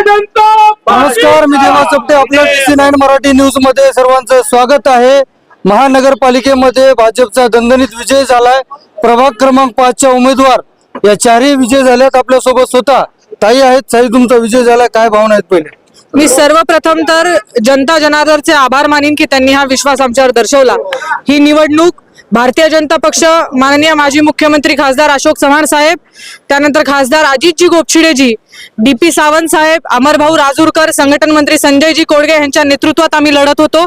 नमस्कार मी देवा चपटे आपल्या सी नाईन मराठी न्यूजमध्ये सर्वांचं स्वागत आहे. महानगरपालिकेमध्ये भाजपचा दणदणीत विजय झालाय. प्रभाग क्रमांक पाचच्या उमेदवार या चारही विजय झाल्यात. आपल्यासोबत स्वतः ताई आहेत. ताई तुमचा विजय झालाय काय भावना आहेत पहिले? मी सर्वप्रथम तर जनता जनार्दनचे आभार मानीन की त्यांनी हा विश्वास आमच्यावर दर्शवला. ही निवडणूक भारतीय जनता पक्ष माननीय माजी मुख्यमंत्री खासदार अशोक चव्हाण साहेब त्यानंतर खासदार अजितजी गोपछिडेजी डी पी सावंत साहेब अमरभाऊ राजूरकर संघटन मंत्री संजयजी कोडगे यांच्या नेतृत्वात आम्ही लढत होतो.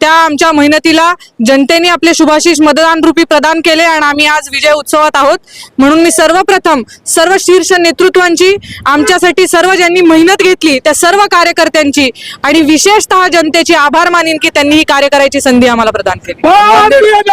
त्या आमच्या मेहनतीला जनतेने आपले शुभाशीष मतदान रूपी प्रदान केले आणि आम्ही आज विजय उत्सवात आहोत. म्हणून मी सर्वप्रथम सर्व शीर्ष नेतृत्वांची आमच्यासाठी सर्व ज्यांनी मेहनत घेतली त्या सर्व कार्यकर्त्यांची आणि विशेषतः जनतेची आभार मानीन की त्यांनी ही कार्य करायची संधी आम्हाला प्रदान केली.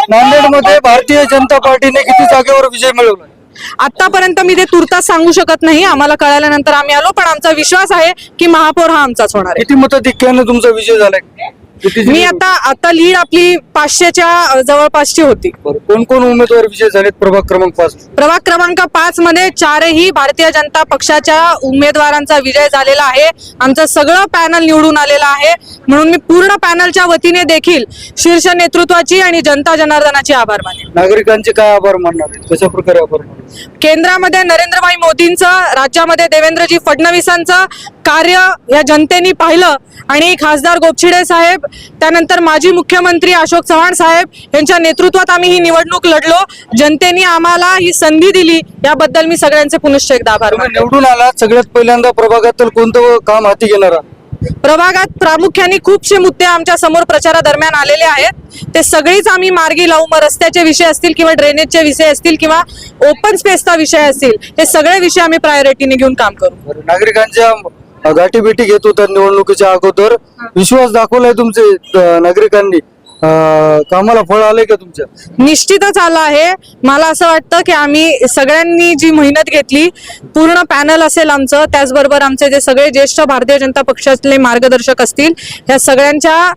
नांदेडमध्ये भारतीय जनता पार्टीने किती जागेवर विजय मिळवला? आतापर्यंत मी ते तुर्तास सांगू शकत नाही आम्हाला कळाल्यानंतर आम्ही आलो पण आमचा विश्वास आहे की महापौर हा आमचाच होणार आहे. किती मताधिक्याने तुमचा विजय झालाय? किती मी आता आता लीड आपली पाचशेच्या जवळपासची होती. कोण कोण उमेदवार विजय झालेत? प्रभाग क्रमांक पाच. प्रभाग क्रमांक पाच मध्ये चारही भारतीय जनता पक्षाच्या उमेदवारांचा विजय झालेला आहे. आमचं सगळं पॅनल निवडून आलेलं आहे. म्हणून मी पूर्ण पॅनलच्या वतीने देखील शीर्ष नेतृत्वाची आणि जनता जनार्दनाची आभार मानेन नागरिकांचे काय आभार मानणार आहेत? कशा प्रकारे आभार मानणार केंद्रामध्ये नरेंद्रभाई मोदींचं राज्यामध्ये देवेंद्रजी फडणवीसांचं कार्य या जनतेने पाहिलं. आणि खासदार गोपछिडे साहेब त्यानंतर माजी मुख्यमंत्री अशोक चव्हाण साहेब यांच्या नेतृत्वात आम्ही ही निवडणूक लढलो. जनतेने आम्हाला ही संधी दिली. याबद्दल मी सगळ्यांचे पुनश्च एकदा आभार निवडून आला सगळ्यात पहिल्यांदा प्रभागातील कोणतं काम हाती घेणार? प्रभागात प्रामुख्याने खूपशे मुद्दे आमच्यासमोर प्रचारादरम्यान आलेले आहेत. ते सगळीच आम्ही मार्गी लावू. मग रस्त्याचे विषय असतील किंवा ड्रेनेजचे विषय असतील किंवा ओपन स्पेसचा विषय असतील हे सगळे विषय आम्ही प्रायोरिटीने घेऊन काम करू. नागरिकांच्या गाठीभेटी घेत होतात निवडणुकीच्या अगोदर. विश्वास दाखवलाय तुमचे नागरिकांनी? अं, कामाला फळ आलंय का तुमच्या? निश्चितच आलं आहे. मला असं वाटतं की आम्ही सगळ्यांनी जी मेहनत घेतली पूर्ण पॅनल असेल आमचं त्याचबरोबर आमचे जे सगळे ज्येष्ठ भारतीय जनता पक्षातले मार्गदर्शक असतील या सगळ्यांच्या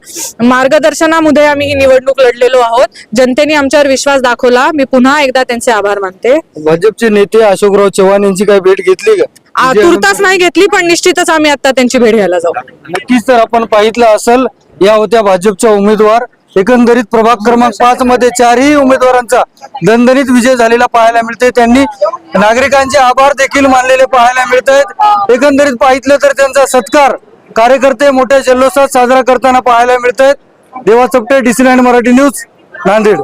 मार्गदर्शनामध्ये आम्ही ही निवडणूक लढलेलो आहोत. जनतेने आमच्यावर विश्वास दाखवला. मी पुन्हा एकदा त्यांचे आभार मानते. भाजपचे नेते अशोकराव चव्हाण यांची काय भेट घेतली का? आ, तुर्तास नाही घेतली पण निश्चितच आम्ही आता त्यांची भेट घ्यायला जाऊ. नक्कीच तर आपण पाहितलं असेल या होत्या भाजपच्या उमेदवार. एकंदरीत प्रभाग क्रमांक पाच मध्ये चारही उमेदवारांचा दणदणीत विजय झालेला पाहायला मिळते त्यांनी नागरिकांचे आभार देखील मानलेले पाहायला मिळत आहेत एकंदरीत पाहितलं तर त्यांचा सत्कार कार्यकर्ते मोठ्या जल्लोषात साजरा करताना पाहायला मिळत आहेत Deva Chapte DC nine Marathi news Nanded.